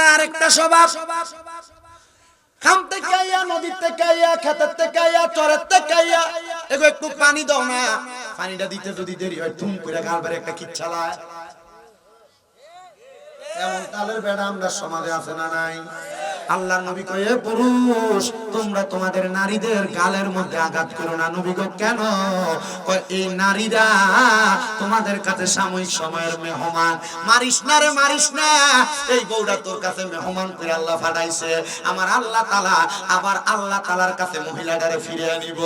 আমরা আরেকটা স্বভাব। খাম থেকে আইয়া, নদীর থেকে আইয়া খেতের থেকে এগো একটু পানি দাও না। পানিটা দিতে যদি দেরি হয়, ধুম করে গালবারে একটা কিচ্ছালায় এমন তালের বেড়া আমরা সমাজে আছে না নাই? আল্লাহ নবী কয়ে, পুরুষ, তোমরা তোমাদের নারীদের গালের মধ্যে আঘাত করো না। নবী গো কেন? এই নারীরা তোমাদের কাছে সাময়িক সময়ের মেহমান। মারিস না রে, মারিস না। এই বউটা তোর কাছে মেহমান করে আল্লাহ ফাটাইছে। আমার আল্লাহ তালা, আবার আল্লাহ তালার কাছে মহিলাটারে ফিরে আনিব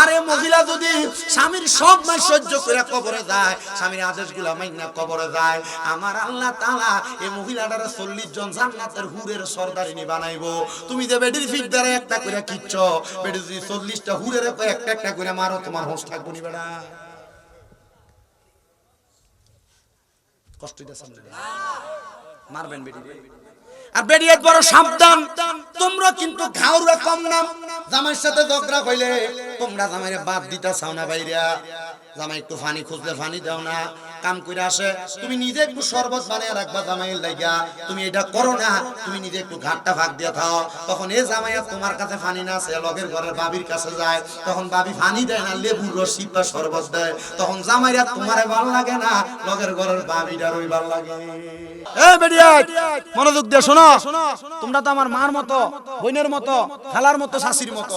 আরে মহিলা যদি স্বামীর সব মাস সহ্য করে কবরে যায়, স্বামীর আদেশগুলা মাইনা কবরে যায়, আমার আল্লাহ তালা এই মহিলাটারে চল্লিশ জন জান্নাতের হুরের সর্দারিনী বানাইবো। তুমি যে বেডির ফিট দ্বারা একটা করে কিচ্ছ, বেডি যদি চল্লিশটা হুরের একটা একটা করে মারো, তোমার হোস থাকব নি বেড়া। কষ্ট মারবেন বেডি আর বেরিয়ে বড় সাবধান। তোমরা কিন্তু ঘাউরা কম নাম সাথে ঝগড়া কইলে তোমরা জামাইরে বাদ দিতা চাও না বাইরা। জামাই একটু ফানি খুঁজলে ফানি দাও না। কাম করে আসে, তুমি নিজে একটু শরবত বানিয়ে রাখবা জামাইয়ের লাইগা তুমি এটা করো না, তুমি নিজে একটু ঘাটটা ভাগ দিয়ে থাও তখন এ জামাইয়া তোমার কাছে ফানি না আছে লগের ঘরের বাবির কাছে যায়। তখন বাবি ফানি দেয় না, লেবুর রসি বা শরবত দেয়। তখন জামাইরা তোমারে ভালো লাগে না, লগের ঘরের বাবিটার ওই ভালো লাগে। মনোযোগ দিয়ে শোনো। তোমরা তো আমার মার মতো, বোনের মতো, খালার মতো শাশির মতো।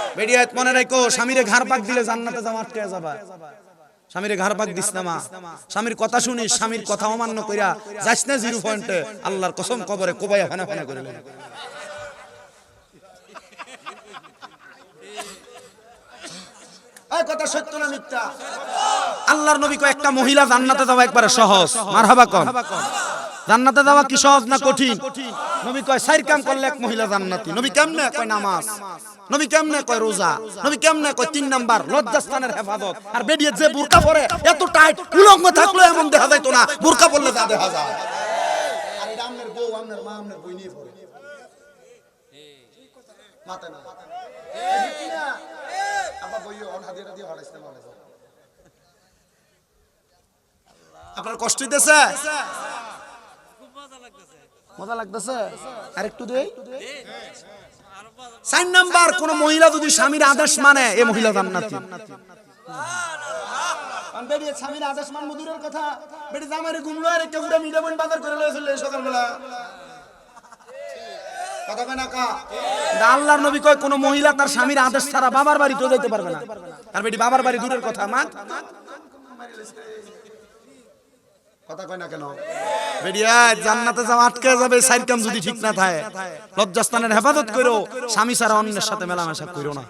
বেডিয়াত মনে রাখো, স্বামীরে ঘাড় পাক দিলে জান্নাতে যাওয়া আটকে যাবা? স্বামীরে ঘাড় পাক দিস না মা। স্বামীর কথা শুনিস, স্বামীর কথা অমান্য কইরা যাস না জিরো পয়েন্টে। আল্লাহর কসম কবরে কোবাইয়া ফানা ফানা করে লেন। কথা আল্লাহর নবী কয় একটা মহিলা জান্নাতে যাওয়া একবারে সহজ। মারহাবা কন। জান্নাতে যাওয়া কি সহজ না কঠিন? নবী কয় সাইর কাম করলে এক মহিলা জান্নাতি। নবী কেমনে কয় নামাজ? নবী কেমনে কয় রোজা? নবী কেমনে কয় তিন নাম্বার লজ্জাস্থানের হেফাজত। আর বেরিয়ে যে বুরকা পরে এত টাইট উলঙ্গ থাকলে এমন দেখা যাইতো না বুরকা পরলে যা দেখা যায়। আর এটা আমনের বউ আমনের মা আমনের বই নিয়ে পড়ে। মাথা না এই কি না? আবার বই অন হাদিয়া দিয়ে হড়াইছে না হড়াইছে। আপনার কষ্ট হইতেছে? মজা লাগতেছে। আর একটু দেই চার নাম্বার কোন মহিলা যদি স্বামীর আদেশ মানে এ মহিলা জান্নাতি। কারণ বেরিয়ে স্বামীর আদেশ মান মধুরের কথা। বেটি জামাইরে গুমলো আর একটা পুরো মিডা বোন বাজার করে লয়ে চলে সকালবেলা। কথা কয় না কা? আল্লাহর নবী কয় কোন মহিলা তার স্বামীর আদেশ ছাড়া বাবার বাড়িতেও যাইতে পারবে না। আর বেটি বাবার বাড়ি দূরের কথা মা কথা কয় না কেন? বেরিয়া জান্নাতে যাওয়া আটকে যাবে সাইড কাম যদি ঠিক না থাকে। লজ্জাস্থানের হেফাজত করো স্বামী ছাড়া অন্যের সাথে মেলামেশা করো না।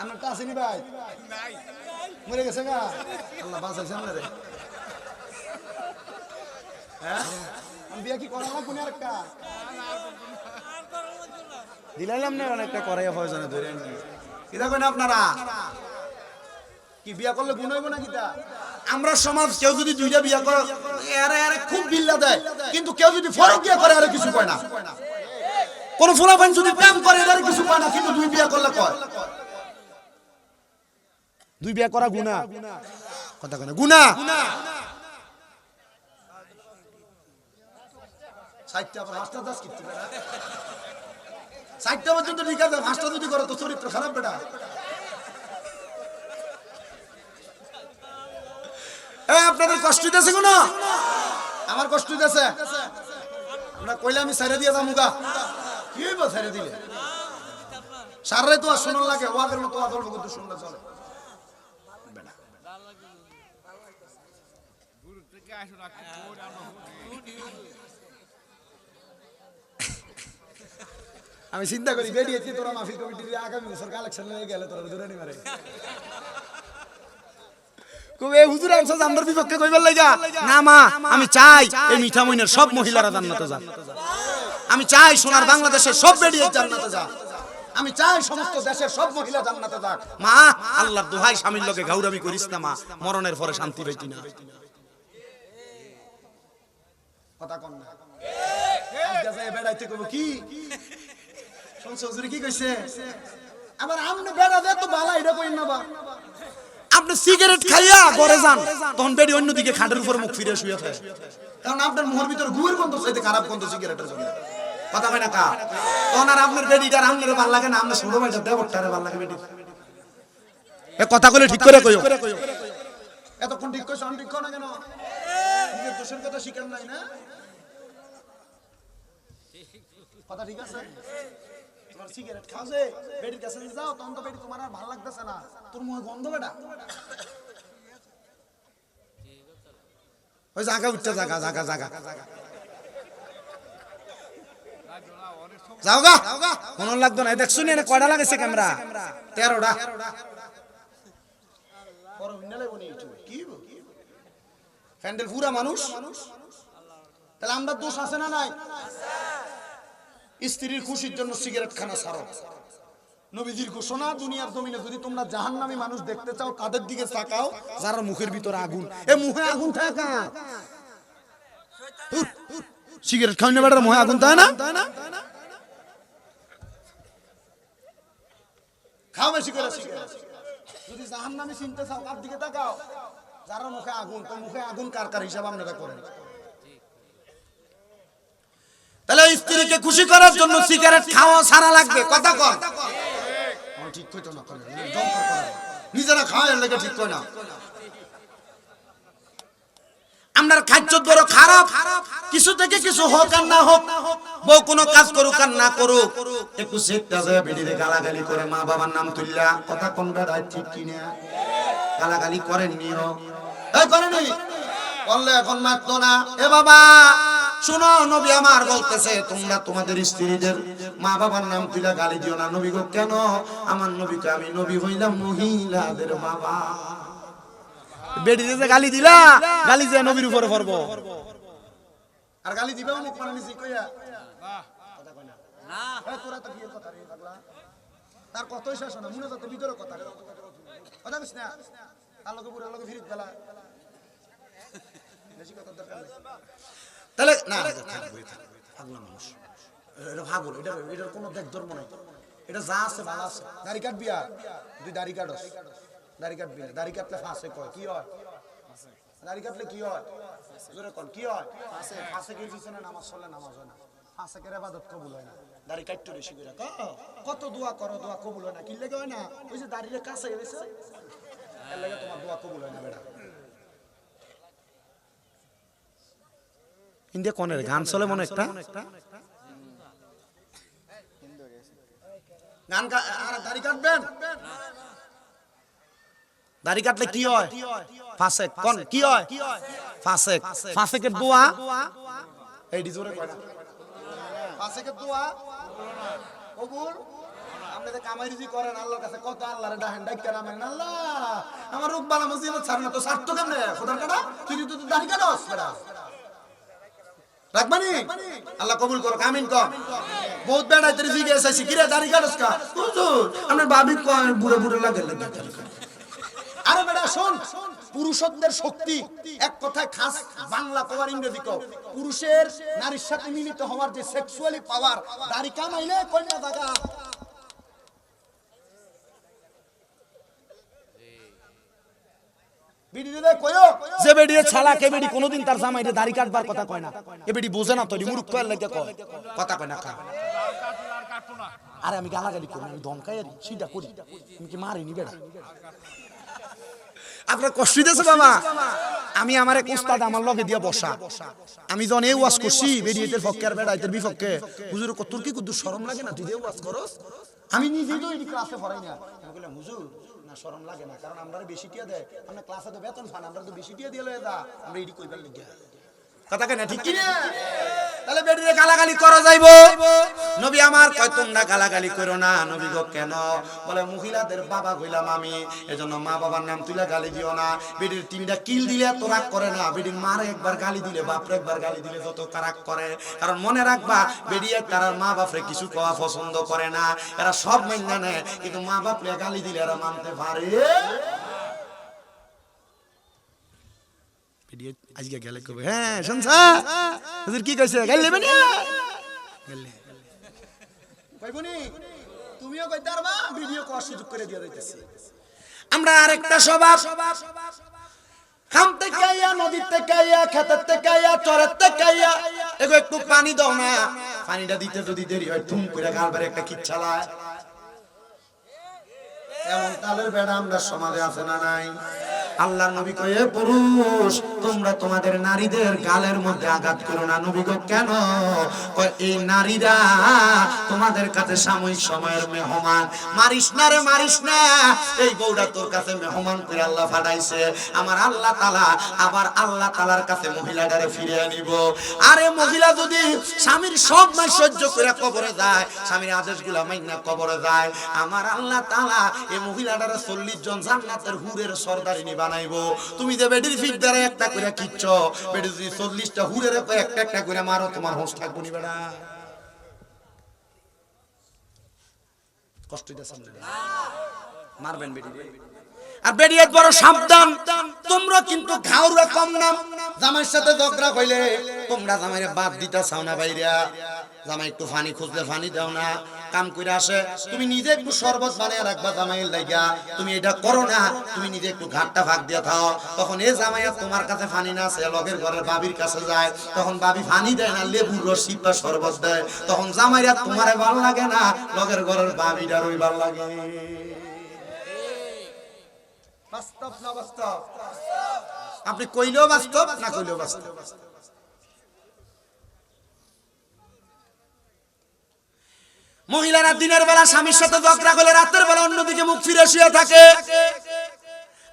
আমার তো আসেনি ভাই। মরে গেছে গা। আল্লাহ বাঁচাইছে আমারে। হ্যাঁ? বিয়া কি করা না কোন আরেকটা দিলাইলাম না অনেকটা করাইয়া প্রয়োজনে ধরে কি দেখেন আপনারা? গুণ আমরা সমাজ, কেউ যদি দুইটা বিয়া করে খুব বিল্লা দেয়। কিন্তু কেউ যদি ফরক বিয়া করে কিছু কয় না। কোন ফুলাফান যদি প্রেম করে কিছু কয় না, কিন্তু দুই বিয়া করলে কয়? দুই বিয়া করা গুনাহ কথা কয় গুনাহ সাইটটা পর্যন্ত ঠিক আছে যদি করো, তো চরিত্র খারাপ বেটা। আপনাদের কষ্ট দিতেছে কোন? আমার কষ্ট দিতেছে আমরা কইলে আমি ছেড়ে দিয়ে যাব গা। কি হইব ছেড়ে দিলে? সারে তো আর শোনার লাগে, ওয়াদের মতো ওয়াদ কিন্তু শুনলে চলে। আমি চিন্তা করি বেরিয়েছি তোরা মাহফিল কমিটির আগামী বছর কালেকশন হয়ে গেলে তোরা দূরে নিবারে আমি চাই এই মিঠা সব মহিলারা জান্নাতে আমি চাই সোনার বাংলাদেশের সব জান্নাতে আমি চাই সমস্ত দেশের সব মহিলা জান্নাতে যাক। মা দোহাই স্বামীর গাউরামি করিস না, মা। মরণের পরে শান্তি পাইতি না। কথা কন না। কি? কইছে? বেড়া দে, তো বালা, এটা কইন না, বা। আপনি সিগারেট খাইয়া ঘরে যান তখন বেডি অন্যদিকে খাটের উপর মুখ ফিরে শুয়ে থাকে। কারণ আপনার মুখের ভিতর গুয়ের গন্ধ চাইতে খারাপ গন্ধ সিগারেটের জন্য কথা কয় না কা? তখন আর আপনার বেডিটার আপনার ভালো লাগে না আপনার ছোট ভাইটা দেবরটারে ভালো লাগে বেডি এ কথা কইলে ঠিক করে কইও। এতক্ষণ ঠিক কইছ আমি ঠিক কও না কেন? নিজের দোষের কথা শিখেন নাই না? কথা ঠিক আছে? তোমার সিগারেট খাও যে বেডির কাছে যাও তখন তো তোমার আর ভালো লাগতেছে না। তোর মুখে গন্ধ বেটা। ওই জায়গা উঠতে জায়গা জায়গা জায়গা যাও গা। মন লাগতো না। দেখ শুনি না কয়টা লাগাইছে ক্যামেরা? তেরোটা প্যান্ডেল পুরা মানুষ। তাহলে আমরা দোষ আছে না নাই? স্ত্রীর খুশির জন্য সিগারেট খানা ছাড়ো। নবীজির ঘোষণা, দুনিয়ার জমিনে যদি তোমরা জাহান্নামী মানুষ দেখতে চাও তাদের দিকে তাকাও? যারা মুখের ভিতরে আগুন। এ মুখে আগুন থাকা। সিগারেট খাওয়ানো বেটার মুখে আগুন তাই না? খাও বেশি করে যদি জাহান্নামী চিনতে চাও তার দিকে তাকাও? যারা মুখে আগুন, তো মুখে আগুন কার কার হিসাব আপনারা করেন? তাহলে স্ত্রীকে খুশি করার জন্য সিগারেট খাওয়া সারা লাগবে। কথা কর। ঠিক কইতো না নিজেরা খাওয়ার লেগে ঠিক কই না। আপনার খাদ্য বড় খারাপ। কিছু থেকে কিছু হোক আর না হোক বউ কোনো কাজ করুক আর না করুক। একটু শিখতে যায় বেডিতে গালাগালি করে মা বাবার নাম তুললা কথা কোনটা রায় ঠিক কিনা? গালাগালি করেননি ও। এই করেনি? বললে এখন মাত্র না। এ বাবা শুনো নবী আমার বলতেছে তোমরা তোমাদের স্ত্রীদের মা বাবার নাম তুলা গালি দিও না। নবী গো কেন? আমার নবীকে আমি নবী হইলাম মহিলাদের বাবা। বেডিতে যে গালি দিলা গালি যে নবীর উপরে পড়ব। আর গালি দিবে মুখ মানে নিজে কইয়া। কথা কই না না তোরা তো বিয়ের কথা রে পাগলা। তার কতই শেষ না মনে যত ভিতরে কথা। কথা কইছ না? আলোকে পুরো আলোকে ফিরিত বেলা। বেশি কথা দরকার নেই। তাহলে না পাগলা মানুষ। এটা ভাগল এটা এটার কোনো দেখ ধর্ম নাই। এটা যা আছে ভালো আছে। দাড়ি কাটবি আর তুই দাড়ি কাটস। দাড়ি কাটবি না। দাড়ি কাটলে ফাঁসে কয়। কি হয়? দাড়ি কাটলে কি হয়? জোরে কন কি হয়? ফাঁসে ফাঁসে কি পিছনে নামাজ চলে নামাজ হয় না। ফাঁসে কেরে ইবাদত কবুল হয় না? দাড়ি কাটতে বেশি করে। কত দোয়া করো দোয়া কবুল হয় না? কি লেগে হয় না? ওই যে দাড়ির কাছে গেছে। এর লাগে তোমার দোয়া কবুল হয় না বেটা। ইন্ডিয়া কোনের? গান চলে মনে একটা? গান দাড়ি কাটবেন? দাড়ি কাটলে কি হয়? ফাসেক। কোন? কি হয়? ফাসেক। ফাসেকের দোয়া এই ডিজোরে কয়টা? ফাসেকের দোয়া কবুল? আপনি কামাই রুজি করেন আল্লাহর কাছে কত আল্লাহরে ডাহেন ডাইকা নামেন আল্লাহ! আমার রোগ বালা মুসিবত ছাড় না তো কেমনে? খোদার কাটা? তুই তো দাড়ি কাটস বেটা? রাখবানি? আল্লাহ কবুল করো কামিন কম। বহুত বেড়াই তোর জিগে এসেছি কিরে, দাড়ি কাটস কা? হুজুর, আপনার বাবি কয়, বুড়ে বুড়ে লাগে লাগে আরে বেড়া, শোন, পুরুষত্বের শক্তি এক কথায় খাস, বাংলা পাওয়ার ইংরেজি কও। পুরুষের নারীর সাথে মিলিত হওয়ার যে সেক্সুয়ালি পাওয়ার দাড়ি কামাইলে কন্যা দাগা যে ছালা কে বেডি কোনোদিন তার জামাইরে দাড়ি কাটবার কথা কয় না। এ বেডি বোঝে না তো মূর্খ কয় লাগে কয়? কথা কয় না আরে আমি গালাগালি করি আমি ধমকাই সিধা করি। আমি কি মারিনি বেড়া? আপনার কষ্ট দিতেছে বাবা। আমি আমার এক উস্তাদ আমার লগে দিয়া বসা। আমি যখন এই ওয়াজ করছি বেরিয়েতের পক্ষে আর বেড়াইতের বিপক্ষে হুজুর তোর কি কুদ্দুর শরম লাগে না? তুই ওয়াজ করস। আমি নিজেই তো এই ক্লাসে পড়াই না। হুজুর না, শরম লাগে না। কারণ আমরা বেশি টিয়া দেয়। আমরা ক্লাসে তো বেতন ফান আমরা তো বেশি টিয়া দিয়ে যা। আমরা এটি কইবার লিখে কথা কেন ঠিক কি না তাহলে গালাগালি করা যাইবো। নবী আমার কয়, তোমরা গালাগালি করো না। নবী গো, কেন? বলে, মহিলাদের বাবা আমি। এজন্য মা বাবার নাম তুলে গালি দিও না। তিনটা কিল দিলে করে না। মারে একবার গালি দিলে, বাপরে একবার গালি দিলে যত করে। কারণ মনে রাখবা বেডিয়ে তার মা বাপরে কিছু কওয়া পছন্দ করে না। এরা সব মাইনা নেয়, কিন্তু মা বাপরে গালি দিলে এরা মানতে পারে? আজকে গেলে হ্যাঁ শুনছা? হুজুর কি কইছে? গাল নেবে না গেলে কইবনি তুমিও ভিডিও সুযোগ করে দিয়ে আমরা আরেকটা স্বভাব। এগো একটু পানি দাও না। পানিটা দিতে যদি দেরি হয়, ধুম করে গালবারে একটা কিচ্ছালায় এমন তালের বেড়া আমরা সমাজে আছে না নাই? আল্লাহর নবী কয়ে, পুরুষ, তোমরা তোমাদের নারীদের গালের মধ্যে আঘাত করো না। নবী গো কেন? কয়, এই নারীরা তোমাদের কাছে সাময়িক সময়ের মেহমান। মারিস না রে, মারিস না। এই বউটা তোর কাছে মেহমান করে আল্লাহ ফাটাইছে আমার আল্লাহ তালা আবার আল্লাহ তালার কাছে মহিলাটারে ফিরে আনিব আরে মহিলা যদি স্বামীর সব মাস সহ্য করে কবরে যায়, স্বামীর আদেশগুলা মাইনা কবরে যায়, আমার আল্লাহ তালা এই মহিলাটারে চল্লিশ জন জান্নাতের হুরের সর্দারিনী বানাইবো। তুমি যে বেডির ফিট দ্বারা একটা করে কিচ্ছ, বেডি যদি চল্লিশটা হুরের একটা একটা করে মারো, তোমার হোস থাকব নি বেড়া। মারবেন বেডি। আর বেরিয়ে বড় সাবধান। তোমরা কিন্তু ঘাউরা কম নাম। জামাইয়ের সাথে ঝগড়া কইলে তোমরা জামাইরে বাদ দিতা চাও না বাইরা। জামাই একটু ফানি খুঁজলে ফানি দাও না, কাম করে আসে। তুমি নিজে একটু শরবত বানিয়ে রাখবা জামাইয়ের লাগিয়া তুমি এটা করো না, তুমি নিজে একটু ঘাটটা ভাগ দিয়ে থাও। তখন এ জামাইয়া তোমার কাছে ফানি না আছে লগের ঘরের বাবির কাছে যায়। তখন বাবি ফানি দেয় না, লেবুর রসি বা শরবত দেয়। তখন জামাইরা তোমারে ভালো লাগে না, লগের ঘরের বাবিটার ওই ভালো লাগে। আপনি কইলেও বাস্তব না কইলেও বাস্তব? মহিলারা দিনের বেলা স্বামীর সাথে ঝগড়া করলে, রাতের বেলা অন্যদিকে মুখ ফিরে শুয়ে থাকে।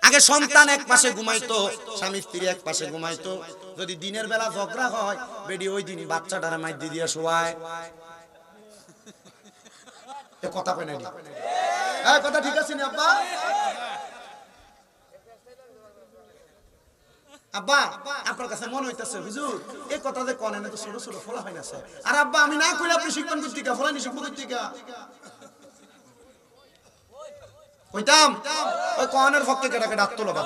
আগে সন্তান এক পাশে ঘুমাইতো, স্বামী স্ত্রী এক পাশে ঘুমাইতো। যদি দিনের বেলা ঝগড়া হয় বেডি ওই দিনই বাচ্চাটার মাই দিয়ে দিয়ে শোয়ায়। এ কথা কই নাই এই কথা ঠিক আছে নি, আব্বা? আব্বা, আপনার কাছে মনে হইতাছে, হুজুর, এই কথা যে কনে না তো ছোট ছোট ফলা হয় স্যার আর আব্বা, আমি না কইলে আপনি শিখবেন কর্তিকা ফলা নি শিখব কর্তিকা। কইতাম? ওই কনের পক্ষে কেটাকে ডাক বাবা।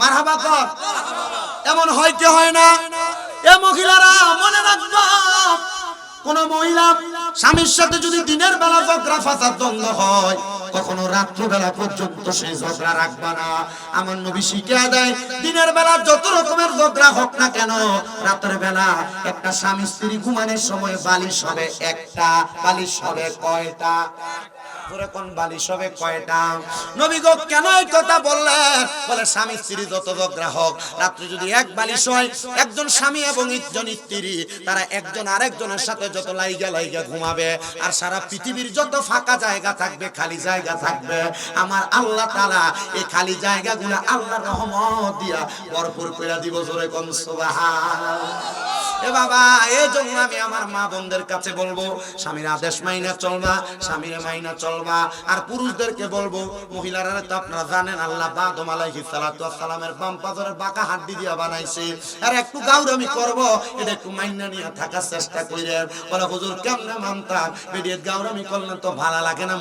মারহাবা কর। এমন হয় কি হয় না? এ মহিলারা মনে রাখবা কোন মহিলা স্বামীর সাথে যদি দিনের বেলা ঝগড়া ফাঁসার দ্বন্দ্ব হয়, কখনো রাত্রবেলা পর্যন্ত সে ঝগড়া রাখবা না। আমার নবী শিখিয়ে দেয়, দিনের বেলা যত রকমের ঝগড়া হোক না কেন, রাতের বেলা একটা স্বামী স্ত্রী ঘুমানোর সময় বালিশ হবে একটা, বালিশ হবে কয়টা? জোরে বালিশ হবে কয়টা? নবী গো, কেন এই কথা বললেন? বলে, স্বামী, স্ত্রী যত ঝগড়া রাত্রে যদি এক বালিশ হয়, একজন স্বামী এবং একজন স্ত্রী, তারা একজন আরেকজনের সাথে যত লাইগা লাইগা ঘুমাবে, আর সারা পৃথিবীর যত ফাঁকা জায়গা থাকবে, খালি জায়গা থাকবে, আমার আল্লাহ তাআলা এই খালি জায়গাগুলো আল্লাহর রহমত দিয়া ভরপুর করে দিব জোরে কোন সুবহান বাবা এই জন্য আমি আমার মা বোনদের কাছে বলব মাইনা চলবা, স্বামীর মাইনা চলবা। আর পুরুষদেরকে বলব, মহিলারা তো আপনারা জানেন, আল্লাহ বাদম সালামের বাম পাজরের বাঁকা হাড্ডি দিয়া বানাইছে। আর একটু গাউরামি করব, এটা একটু মাইনা নিয়ে থাকার চেষ্টা কইরেন। বলে, হুজুর কেমনে মানতাম? বেডিয়ে গাউরামি করলে তো ভালো লাগে না।